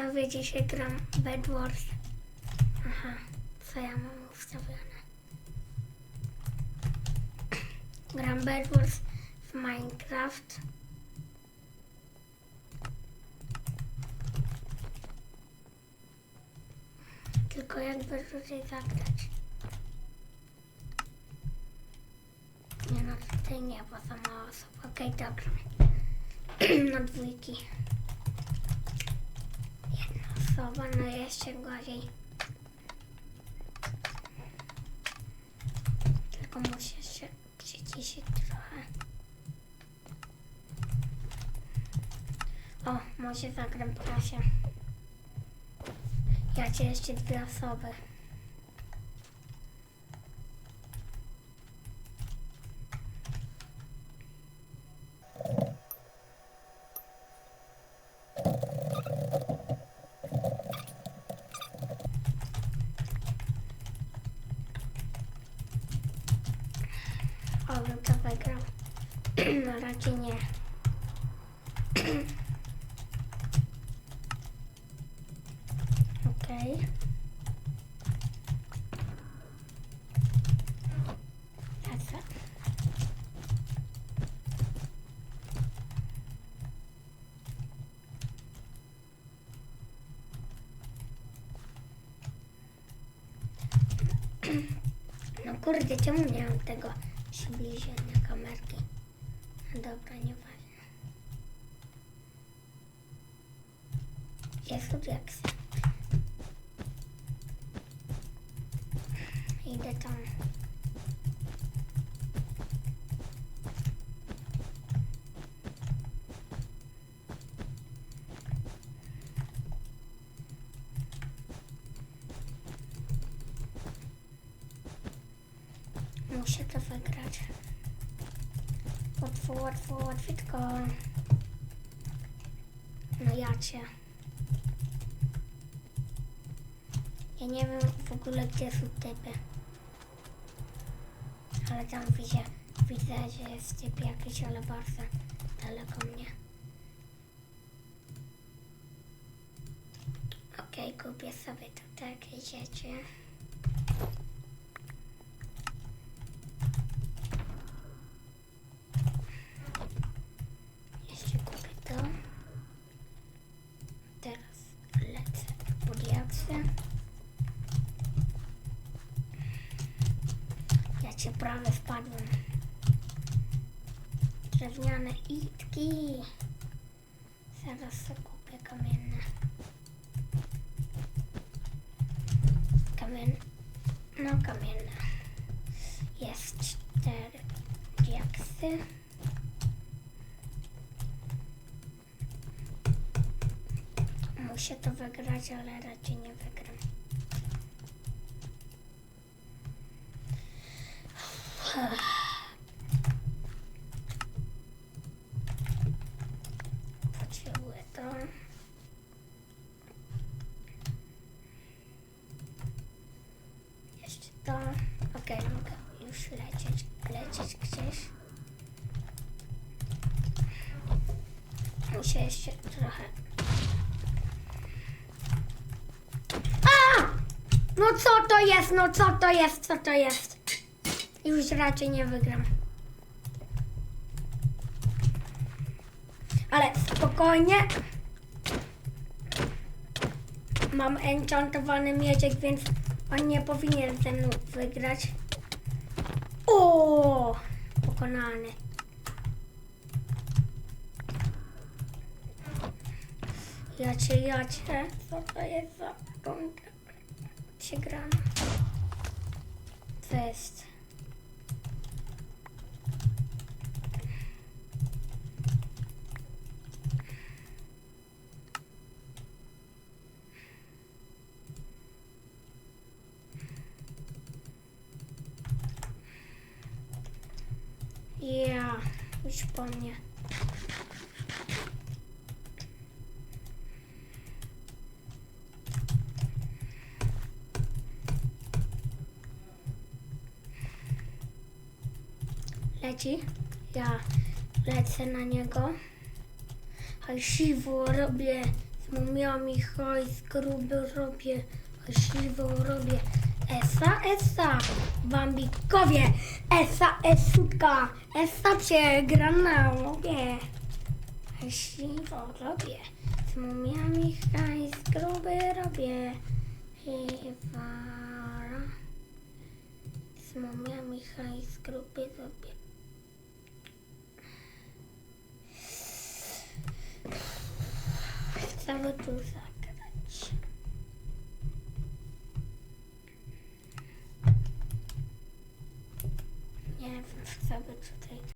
widzowie, dzisiaj gram Bed Wars. Aha, co ja mam ustawione? Gram Bed Wars w Minecraft. Tylko jakby tutaj zagrać. Nie no, tutaj nie, bo za mała osoba. Okej, dobra. Na dwójki. Osoba, no jeszcze gorzej. Tylko muszę się przyciszyć trochę. O, może zagram prasie. Ja cię jeszcze dwie osoby. Bym to wygrał. No raczej nie. Okej. Lecę. No kurde, czemu nie mam tego przybliżenia kamerki? No dobra, nieważne. Jest diaksy. Idę tam. Muszę to wygrać. Łatwo, łatwo, łatwiutko. No ja cię. Ja nie wiem w ogóle gdzie są typy. Ale tam widzę, widzę, że jest typ jakiś, ale bardzo daleko mnie. Okej, kupię sobie tu takie rzeczy. Jeszcze kupię to. Teraz lecę po diaksy. Ja cię prawie spadłem. Drewniane itki. Zaraz sobie kupię kamienne. Kamien... No kamienne. Jest cztery diaksy. Muszę to wygrać, ale raczej nie wygram. Potrzebuję to. Jeszcze to. Okej, mogę już lecieć, lecieć gdzieś. Muszę jeszcze trochę No co to jest? No co to jest? Co to jest? Już raczej nie wygram. Ale spokojnie. Mam enchantowany mieczek, więc on nie powinien ze mną wygrać. O! Pokonany. Ja cię, ja cię. Co to jest za runda? Co jest? Ja, już po mnie. Leci. Ja lecę na niego. Halsiwo robię z Z mumiami hajs gruby robię, haśliwą robię. Esa, esa, bambikowie, esa, esutka, esa przegrana robię. Haśliwą robię, z mumiami hajs gruby robię. Hiwara. Z mumiami hajs gruby robię. Cały tu zagrać. Nie wiem, chcę by tutaj